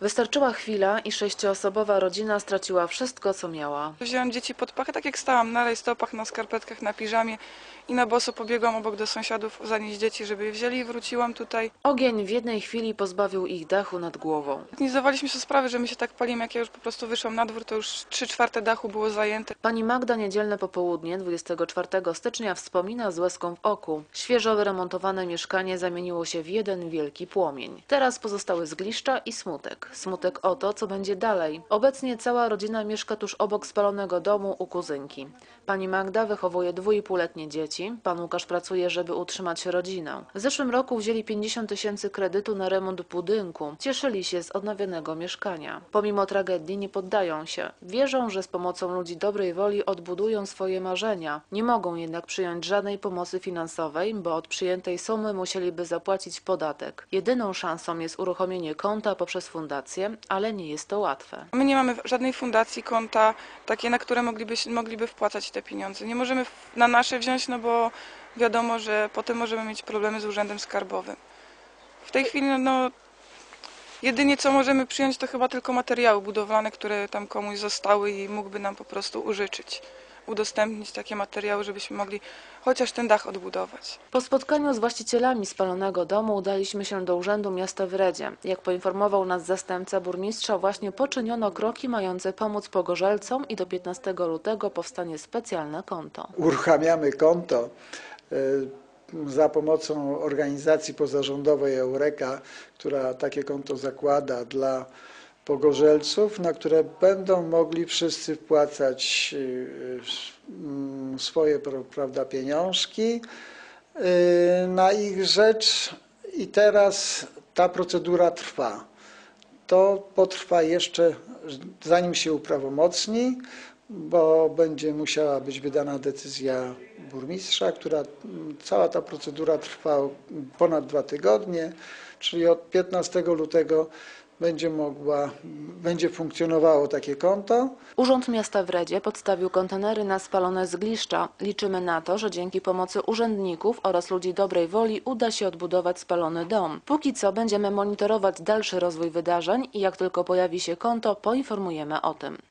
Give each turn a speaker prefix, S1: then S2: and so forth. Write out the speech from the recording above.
S1: Wystarczyła chwila i sześcioosobowa rodzina straciła wszystko, co miała.
S2: Wzięłam dzieci pod pachę, tak jak stałam, na rajstopach, na skarpetkach, na piżamie i na boso pobiegłam obok do sąsiadów zanieść dzieci, żeby je wzięli i wróciłam tutaj.
S1: Ogień w jednej chwili pozbawił ich dachu nad głową.
S2: Nie zdawaliśmy sobie sprawy, że my się tak palimy, jak ja już po prostu wyszłam na dwór, to już trzy czwarte dachu było zajęte.
S1: Pani Magda niedzielne popołudnie 24 stycznia wspomina z łezką w oku. Świeżo wyremontowane mieszkanie zamieniło się w jeden wielki płomień. Teraz pozostały zgliszcza i smutek. Smutek o to, co będzie dalej. Obecnie cała rodzina mieszka tuż obok spalonego domu u kuzynki. Pani Magda wychowuje dwójpółletnie dzieci. Pan Łukasz pracuje, żeby utrzymać rodzinę. W zeszłym roku wzięli 50 tysięcy kredytu na remont budynku. Cieszyli się z odnowionego mieszkania. Pomimo tragedii nie poddają się. Wierzą, że z pomocą ludzi dobrej woli odbudują swoje marzenia. Nie mogą jednak przyjąć żadnej pomocy finansowej, bo od przyjętej sumy musieliby zapłacić podatek. Jedyną szansą jest uruchomienie konta poprzez fundację, ale nie jest to łatwe.
S2: My nie mamy żadnej fundacji, konta, takie, na które mogliby, mogliby wpłacać te pieniądze. Nie możemy na nasze wziąć, no bo wiadomo, że potem możemy mieć problemy z urzędem skarbowym. W tej chwili, no jedynie co możemy przyjąć, to chyba tylko materiały budowlane, które tam komuś zostały i mógłby nam po prostu użyczyć, udostępnić takie materiały, żebyśmy mogli chociaż ten dach odbudować.
S1: Po spotkaniu z właścicielami spalonego domu udaliśmy się do Urzędu Miasta w Redzie. Jak poinformował nas zastępca burmistrza, właśnie poczyniono kroki mające pomóc pogorzelcom i do 15 lutego powstanie specjalne konto.
S3: uruchamiamy konto y, za pomocą organizacji pozarządowej Eureka, która takie konto zakłada dla pogorzelców, na które będą mogli wszyscy wpłacać y, mm, swoje pra- prawda, pieniążki y, na ich rzecz i teraz ta procedura trwa. To potrwa jeszcze, zanim się uprawomocni, bo będzie musiała być wydana decyzja burmistrza, która mm, cała ta procedura trwa ponad dwa tygodnie, czyli od 15 lutego będzie mogła, będzie funkcjonowało takie konto.
S1: Urząd Miasta w Redzie podstawił kontenery na spalone zgliszcza. Liczymy na to, że dzięki pomocy urzędników oraz ludzi dobrej woli uda się odbudować spalony dom. Póki co będziemy monitorować dalszy rozwój wydarzeń i jak tylko pojawi się konto, poinformujemy o tym.